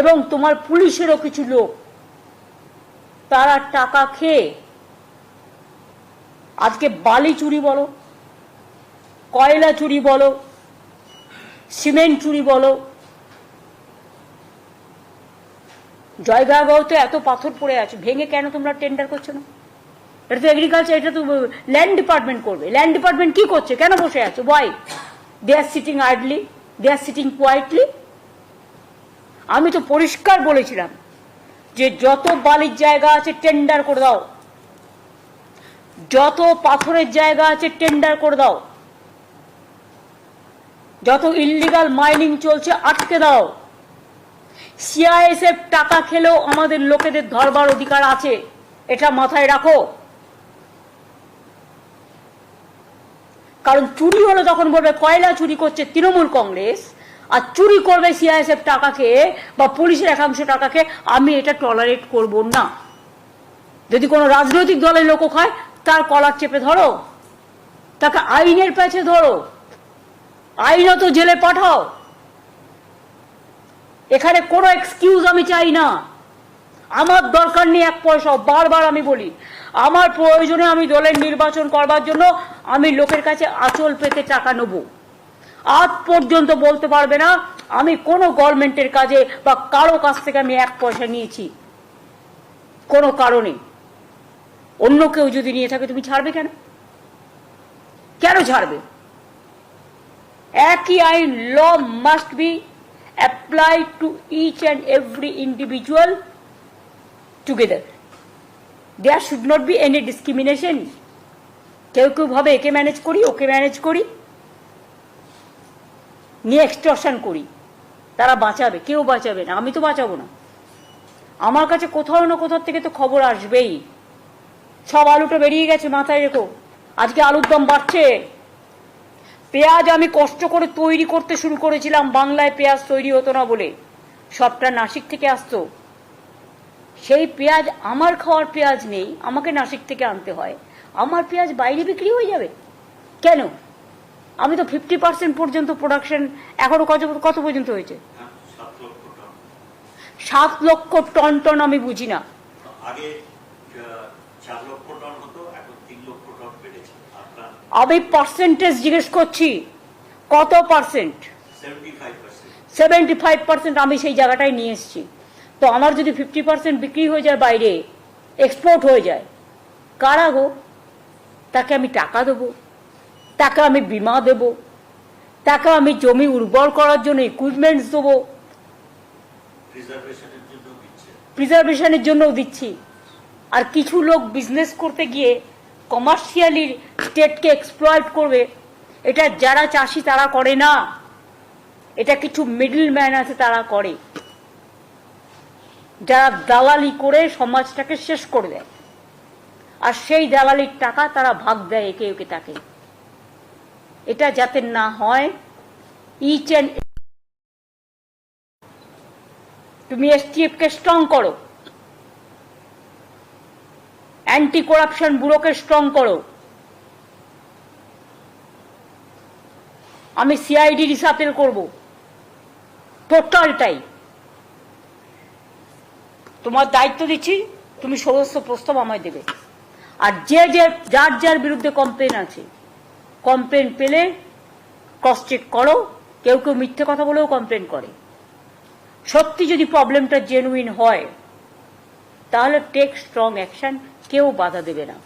এবং তোমার পুলিশেরও কিছু লোক। তারা টাকা খেয়ে আজকে বালি চুরি বলো, কয়লা চুরি বলো, সিমেন্ট চুরি বলো। জয়গাঁও তো এত পাথর পড়ে আছে, ভেঙে কেন তোমরা টেন্ডার করছ না? এটা তো এগ্রিকালচার এটা তো ল্যান্ড ডিপার্টমেন্ট করবে। ল্যান্ড ডিপার্টমেন্ট কি করছে? কেন বসে আছে? Why they are sitting idly they are sitting quietly আমি তো পরিষ্কার বলেছিলাম যে যত বালির জায়গা আছে টেন্ডার করে দাও। যত পাথরের জায়গা আছে টেন্ডার করে দাও। যত ইল্লিগাল মাইনিং চলছে আটকে দাও। সিআইএসএফ টাকা খেলেও আমাদের লোকেদের ধরবার অধিকার আছে, এটা মাথায় রাখো। কারণ চুরি হলো তখন বলবে, কয়লা চুরি করছে তৃণমূল কংগ্রেস আর চুরি করবে সিআইএসএফ টাকাকে বা পুলিশের একাংশ টাকাকে, আমি এটা টলারেট করব না। যদি কোনো রাজনৈতিক দলের লোক খায় তার কলার চেপে ধরো। তাকে আইনের পেছে ধরো। আইনত জেলে পাঠাও। এখানে কোনো এক্সকিউজ আমি চাই না। আমার দরকার নেই এক পয়সা বারবার আমি বলি। আমার প্রয়োজনে আমি দলের নির্বাচন করবার জন্য আমি লোকের কাছে আচল পেতে টাকা নেব। আজ পর্যন্ত বলতে পারবে না, আমি কোনো গভর্নমেন্টের কাজে বা কারও কাছ থেকে আমি এক পয়সা নিয়েছি। কোনো কারণে। অন্য কেউ যদি নিয়ে থাকে, তুমি ছাড়বে কেন? কেন ছাড়বে? একই আইন law must be apply to each and every individual together there should not be any discrimination কেউ কেউ ভাবে, একে ম্যানেজ করি, ওকে ম্যানেজ করি। নিয়ে এক্সটর্শন করি। তারা বাঁচাবে, কেউ বাঁচাবে না, আমি তো বাঁচাবো না। আমার কাছে কোথাও না কোথাও থেকে তো খবর আসবেই। সব আলুটা বেরিয়ে গেছে মাথায় রেখো। আজকে আলুর দাম বাড়ছে। পেঁয়াজ আমি কষ্ট করে তৈরি করতে শুরু করেছিলাম, বাংলায় পেঁয়াজ তৈরি হতো না বলে। সবটা নাসিক থেকে আসতো। সেই পেঁয়াজ, আমার খাওয়ার পেঁয়াজ নেই, আমাকে নাসিক থেকে আনতে হয়। আমার পেঁয়াজ বাইরে বিক্রি হয়ে যাবে? কেন? আমি তো ফিফটি পার্সেন্ট পর্যন্ত প্রোডাকশন এখনও কত কত পর্যন্ত হয়েছে? সাত লক্ষ টন টন আমি বুঝি না। আমি পার্সেন্টেজ জিজ্ঞেস করছি কত percent seventy five percent seventy five percent আমি সেই জায়গাটায় নিয়ে এসেছি। তো আমার যদি ফিফটি পার্সেন্ট বিক্রি হয়ে যায় বাইরে এক্সপোর্ট হয়ে যায় কারা গো? তাকে আমি টাকা দেবো। তাকে আমি বিমা দেব। তাকে আমি জমি উর্বর করার জন্য ইকুইপমেন্টস দেবো। প্রিজার্ভেশনের জন্যও দিচ্ছি। আর কিছু লোক বিজনেস করতে গিয়ে কমার্শিয়ালি স্টেটকে এক্সপ্লয়েট করবে। এটা যারা চাষি তারা করে না। এটা কিছু মিডল ম্যান আছে তারা করে। যারা দালালি করে সমাজটাকে শেষ করে দেয়। আর সেই দালালির টাকা তারা ভাগ দেয় একে একে তাকে। এটা যাতে না হয় ইচ অ্যান্ড তুমি এসটিএফ কে স্ট্রং করো। অ্যান্টি করাপশন ব্যুরোকে স্ট্রং করো। আমি সিআইডি রিসাপেল করব। টোটালটাই তোমার দায়িত্ব দিচ্ছি, তুমি সমস্ত প্রস্তাব আমায় দেবে। আর যে যে, যার যার বিরুদ্ধে কমপ্লেন আছে কমপ্লেন পেলে ক্রস চেক করো, কেউ কেউ মিথ্যে কথা বলেও কমপ্লেন করে। সত্যি যদি প্রবলেমটা জেনুইন হয়, তাহলে টেক স্ট্রং অ্যাকশন কেউ বাধা দেবে না।